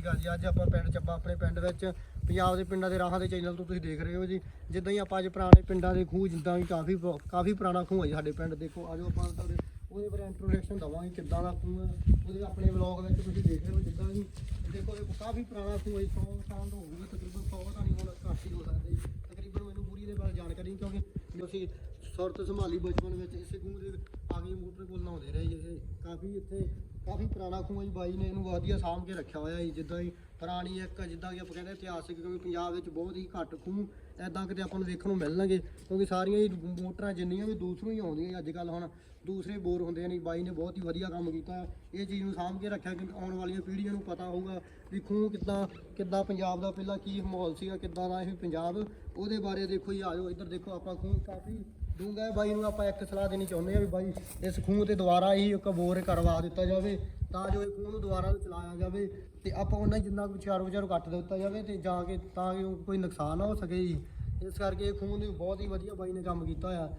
ਸ਼੍ਰੀ ਅਕਾਲ ਜੀ। ਅੱਜ ਆਪਾਂ ਪਿੰਡ ਚੱਬਾ, ਆਪਣੇ ਪਿੰਡ ਵਿੱਚ ਪੰਜਾਬ ਦੇ ਪਿੰਡਾਂ ਦੇ ਰਾਹਾਂ ਦੇ ਚੈਨਲ ਤੋਂ ਤੁਸੀਂ ਦੇਖ ਰਹੇ ਹੋ ਜੀ। ਜਿੱਦਾਂ ਹੀ ਆਪਾਂ ਅੱਜ ਪੁਰਾਣੇ ਪਿੰਡਾਂ ਦੇ ਖੂਹ, ਜਿੱਦਾਂ ਵੀ ਕਾਫੀ ਕਾਫੀ ਪੁਰਾਣਾ ਖੂਹ ਹੈ ਜੀ ਸਾਡੇ ਪਿੰਡ। ਦੇਖੋ, ਆਜੋ ਆਪਾਂ ਤੁਹਾਡੇ ਉਹਦੇ ਬਾਰੇ ਇੰਟਰੋਡਕਸ਼ਨ ਦਵਾਂਗੇ ਕਿੱਦਾਂ ਦਾ ਖੂਹ ਹੈ। ਉਹਦੇ ਆਪਣੇ ਵਲੌਗ ਵਿੱਚ ਤੁਸੀਂ ਦੇਖ ਰਹੇ ਹੋ ਜਿੱਦਾਂ ਵੀ। ਦੇਖੋ, ਇਹ ਕਾਫੀ ਪੁਰਾਣਾ ਖੂਹ ਹੈ 100 ਸਾਲ ਤੋਂ ਹੋਊਗਾ, ਤਕਰੀਬਨ 100 ਤਾਂ ਨਹੀਂ, ਹੁਣ ਘੱਟ ਹੀ ਹੋ ਸਕਦੇ ਜੀ। ਤਕਰੀਬਨ ਮੈਨੂੰ ਪੂਰੀ ਦੇ ਬਾਰੇ ਜਾਣਕਾਰੀ ਕਿਉਂਕਿ ਅਸੀਂ ਸੁਰਤ ਸੰਭਾਲੀ ਬਚਪਨ ਵਿੱਚ, ਇਸੇ ਖੂਹ ਦੇ ਆ ਕੇ ਮੋਟਰ ਕੋਲ ਨਹਾਉਂਦੇ ਰਹੇ ਜੀ। ਕਾਫੀ ਇੱਥੇ ਕਾਫੀ ਪੁਰਾਣਾ ਖੂਹ ਹੈ ਜੀ ਬਾਈ ਨੇ ਇਹਨੂੰ ਵਧੀਆ ਸਾਂਭ ਕੇ ਰੱਖਿਆ ਹੋਇਆ ਜੀ, ਜਿੱਦਾਂ ਹੀ ਪੁਰਾਣੀ ਇੱਕ, ਜਿੱਦਾਂ ਕਿ ਆਪਾਂ ਕਹਿੰਦੇ ਇਤਿਹਾਸਿਕ, ਕਿਉਂਕਿ ਪੰਜਾਬ ਵਿੱਚ ਬਹੁਤ ਹੀ ਘੱਟ ਖੂਹ ਐਦਾਂ ਕਿਤੇ ਆਪਾਂ ਨੂੰ ਦੇਖਣ ਨੂੰ ਮਿਲਣਗੇ, ਕਿਉਂਕਿ ਸਾਰੀਆਂ ਹੀ ਮੋਟਰਾਂ ਜਿੰਨੀਆਂ ਵੀ ਦੂਸਰੋਂ ਹੀ ਆਉਂਦੀਆਂ ਅੱਜ ਕੱਲ ਹੁਣ, ਦੂਸਰੇ ਬੋਰ ਹੁੰਦੇ ਨੇ ਬਾਈ ਨੇ ਬਹੁਤ ਹੀ ਵਧੀਆ ਕੰਮ ਕੀਤਾ, ਇਹ ਚੀਜ਼ ਨੂੰ ਸਾਂਭ ਕੇ ਰੱਖਿਆ ਕਿ ਆਉਣ ਵਾਲੀਆਂ ਪੀੜ੍ਹੀਆਂ ਨੂੰ ਪਤਾ ਹੋਊਗਾ ਵੀ ਖੂਹ ਕਿੱਦਾਂ ਕਿੱਦਾਂ ਪੰਜਾਬ ਦਾ ਪਹਿਲਾਂ ਕੀ ਮਾਹੌਲ ਸੀਗਾ, ਕਿੱਦਾਂ ਦਾ ਇਹ ਪੰਜਾਬ, ਉਹਦੇ ਬਾਰੇ ਦੇਖੋ ਜੀ ਆਜੋ ਇੱਧਰ ਦੇਖੋ ਆਪਾਂ ਖੂਹ ਕਾਫੀ ਡੂੰਘਾ ਹੈ ਬਾਈ ਨੂੰ ਆਪਾਂ ਇੱਕ ਸਲਾਹ ਦੇਣੀ ਚਾਹੁੰਦੇ ਆ ਵੀ ਬਾਈ, ਇਸ ਖੂਹ ਤੇ ਦੁਬਾਰਾ ਹੀ ਇੱਕ ਬੋਰ ਕਰਵਾ ਦਿੱਤਾ ਜਾਵੇ, ਤਾਂ ਜੋ ਇਹ ਖੂਹ ਨੂੰ ਦੁਬਾਰਾ ਚਲਾਇਆ ਜਾਵੇ ਤੇ ਆਪਾਂ ਉਹਨਾਂ ਹੀ ਜਿੰਨਾ ਕੁ ਚਾਰ ਵਿਚਾਰੋ ਕੱਟ ਦਿੱਤਾ ਜਾਵੇ ਤੇ ਜਾ ਕੇ ਤਾਂ ਕਿ ਕੋਈ ਨੁਕਸਾਨ ਨਾ ਹੋ ਸਕੇ ਜੀ। ਇਸ ਕਰਕੇ ਇਹ ਖੂਹ ਨੂੰ ਬਹੁਤ ਹੀ ਵਧੀਆ ਬਾਈ ਨੇ ਕੰਮ ਕੀਤਾ ਹੋਇਆ।